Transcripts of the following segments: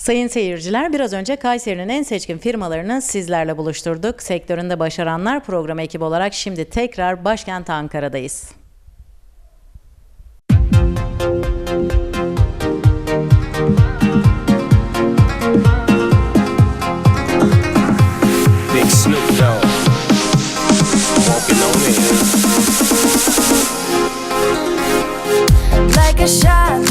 Sayın seyirciler, biraz önce Kayseri'nin en seçkin firmalarını sizlerle buluşturduk. Sektöründe başaranlar programı ekibi olarak şimdi tekrar başkent Ankara'dayız. Big Snoop Dogg. Walking on air. like a shot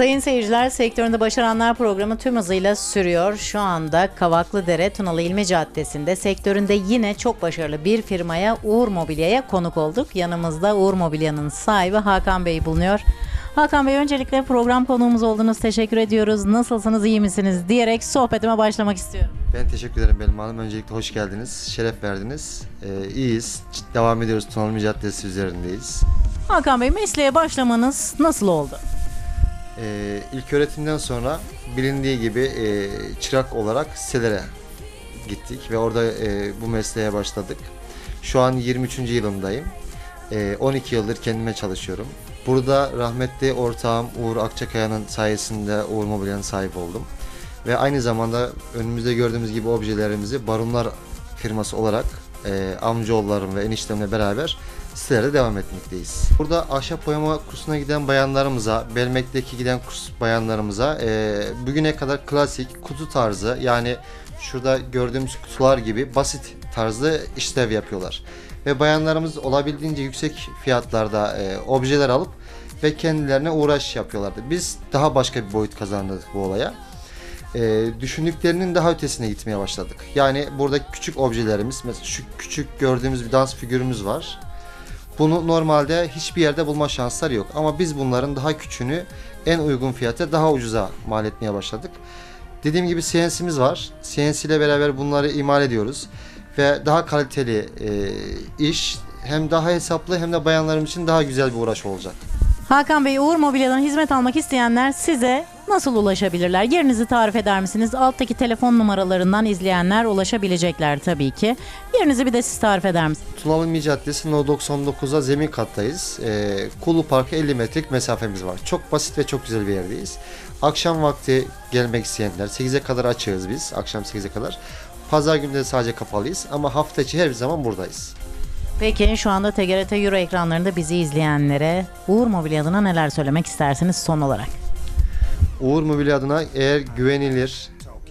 Sayın seyirciler, sektöründe başaranlar programı tüm hızıyla sürüyor. Şu anda Kavaklıdere Tunalı İlmi Caddesi'nde sektöründe yine çok başarılı bir firmaya Uğur Mobilya'ya konuk olduk. Yanımızda Uğur Mobilya'nın sahibi Hakan Bey bulunuyor. Hakan Bey öncelikle program konuğumuz oldunuz. Teşekkür ediyoruz. Nasılsınız, iyi misiniz diyerek sohbetime başlamak istiyorum. Ben teşekkür ederim Benim Hanım. Öncelikle hoş geldiniz. Şeref verdiniz. Ee, iyiyiz. Devam ediyoruz. Tunalı Caddesi üzerindeyiz. Hakan Bey mesleğe başlamanız nasıl oldu? Ee, ilk öğretimden sonra bilindiği gibi e, çırak olarak sitelere gittik ve orada e, bu mesleğe başladık. Şu an 23. yılımdayım. E, 12 yıldır kendime çalışıyorum. Burada rahmetli ortağım Uğur Akçakaya'nın sayesinde Uğur Mobilya'nın sahip oldum. Ve aynı zamanda önümüzde gördüğümüz gibi objelerimizi barunlar firması olarak e, amcaoğullarım ve eniştemle beraber sitelerde devam etmekteyiz. Burada ahşap boyama kursuna giden bayanlarımıza, Belmek'teki giden kurs bayanlarımıza e, bugüne kadar klasik kutu tarzı yani şurada gördüğümüz kutular gibi basit tarzda işlev yapıyorlar. Ve bayanlarımız olabildiğince yüksek fiyatlarda e, objeler alıp ve kendilerine uğraş yapıyorlardı. Biz daha başka bir boyut kazandırdık bu olaya e, düşündüklerinin daha ötesine gitmeye başladık. Yani burada küçük objelerimiz, mesela şu küçük gördüğümüz bir dans figürümüz var. Bunu normalde hiçbir yerde bulma şansları yok. Ama biz bunların daha küçüğünü en uygun fiyata daha ucuza mal etmeye başladık. Dediğim gibi CNC'miz var. CNC ile beraber bunları imal ediyoruz. Ve daha kaliteli e, iş hem daha hesaplı hem de bayanlarım için daha güzel bir uğraş olacak. Hakan Bey, Uğur Mobilya'dan hizmet almak isteyenler size nasıl ulaşabilirler? Yerinizi tarif eder misiniz? Alttaki telefon numaralarından izleyenler ulaşabilecekler tabii ki. Yerinizi bir de siz tarif eder misiniz? Tunalı Mi Caddesi No 99'a zemin kattayız. Ee, Kulu Park'a 50 metrelik mesafemiz var. Çok basit ve çok güzel bir yerdeyiz. Akşam vakti gelmek isteyenler 8'e kadar açığız biz. Akşam 8'e kadar. Pazar de sadece kapalıyız ama hafta içi her zaman buradayız. Peki şu anda TGRT Euro ekranlarında bizi izleyenlere Uğur Mobilya adına neler söylemek istersiniz son olarak? Uğur Mobilya adına eğer güvenilir,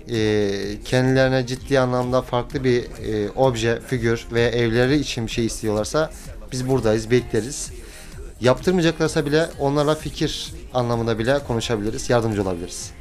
e, kendilerine ciddi anlamda farklı bir e, obje, figür ve evleri için bir şey istiyorlarsa biz buradayız, bekleriz. Yaptırmayacaklarsa bile onlarla fikir anlamında bile konuşabiliriz, yardımcı olabiliriz.